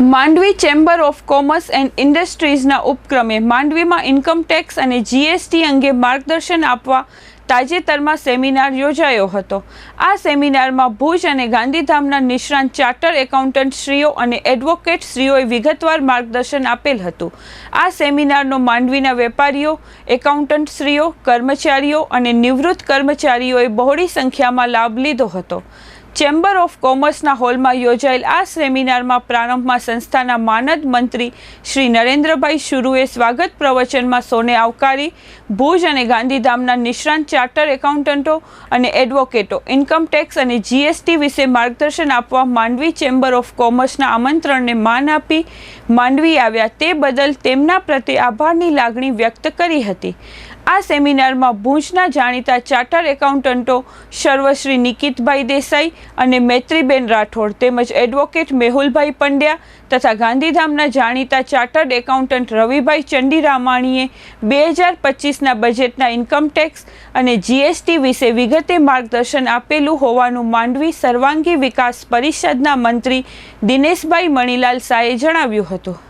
Mandvi chamber of commerce and ઇન્ડસ્ટ્રીઝના ઉપક્રમે માંડવીમાં income tax અને જીએસટી અંગે માર્ગદર્શન આપવા તાજેતરમાં સેમિનાર યોજાયો હતો. આ સેમિનારમાં ભુજ અને ગાંધીધામના નિષ્ણાંત ચાર્ટર એકાઉન્ટન્ટ શ્રીઓ અને એડવોકેટ શ્રીઓએ વિગતવાર માર્ગદર્શન આપેલ હતું. આ સેમિનારનો માંડવીના વેપારીઓ, એકાઉન્ટન્ટ શ્રીઓ, કર્મચારીઓ અને નિવૃત્ત કર્મચારીઓએ બહોળી સંખ્યામાં લાભ લીધો હતો. ચેમ્બર ઓફ કોમર્સના હોલમાં યોજાયેલ આ સેમિનારમાં પ્રારંભમાં સંસ્થાના માનદ મંત્રી શ્રી નરેન્દ્રભાઈ શુરુએ સ્વાગત પ્રવચનમાં સૌને આવકારી ભુજ અને ગાંધીધામના નિષ્ણાંત ચાર્ટર એકાઉન્ટન્ટો અને એડવોકેટો, ઇન્કમ ટેક્સ અને જીએસટી વિશે માર્ગદર્શન આપવા માંડવી ચેમ્બર ઓફ કોમર્સના આમંત્રણને માન આપી માંડવી આવ્યા તે બદલ તેમના પ્રત્યે આભારની લાગણી વ્યક્ત કરી હતી. આ સેમિનારમાં ભુજના જાણીતા ચાર્ટર એકાઉન્ટન્ટો સર્વશ્રી નિકિતભાઈ દેસાઈ અને મૈત્રીબેન રાઠોડ તેમજ એડવોકેટ મેહુલભાઈ પંડ્યા તથા ગાંધીધામના જાણીતા ચાર્ટર્ડ એકાઉન્ટન્ટ રવિભાઈ ચંડીરામાણીએ બે હજાર પચીસના બજેટના ઇન્કમટેક્સ અને જીએસટી વિશે વિગતે માર્ગદર્શન આપેલું હોવાનું માંડવી સર્વાંગી વિકાસ પરિષદના મંત્રી દિનેશભાઈ મણીલાલ શાહે જણાવ્યું હતું.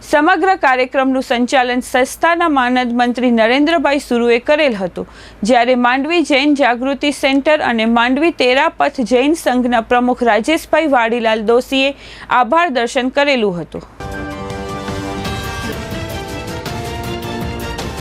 સમગ્ર કાર્યક્રમનું સંચાલન સંસ્થાના માનદ મંત્રી નરેન્દ્રભાઈ સુરુએ કરેલ હતું, જ્યારે માંડવી જૈન જાગૃતિ સેન્ટર અને માંડવી તેરાપથ જૈન સંઘના પ્રમુખ રાજેશભાઈ વાડીલાલ દોશીએ આભાર દર્શન કરેલું હતું.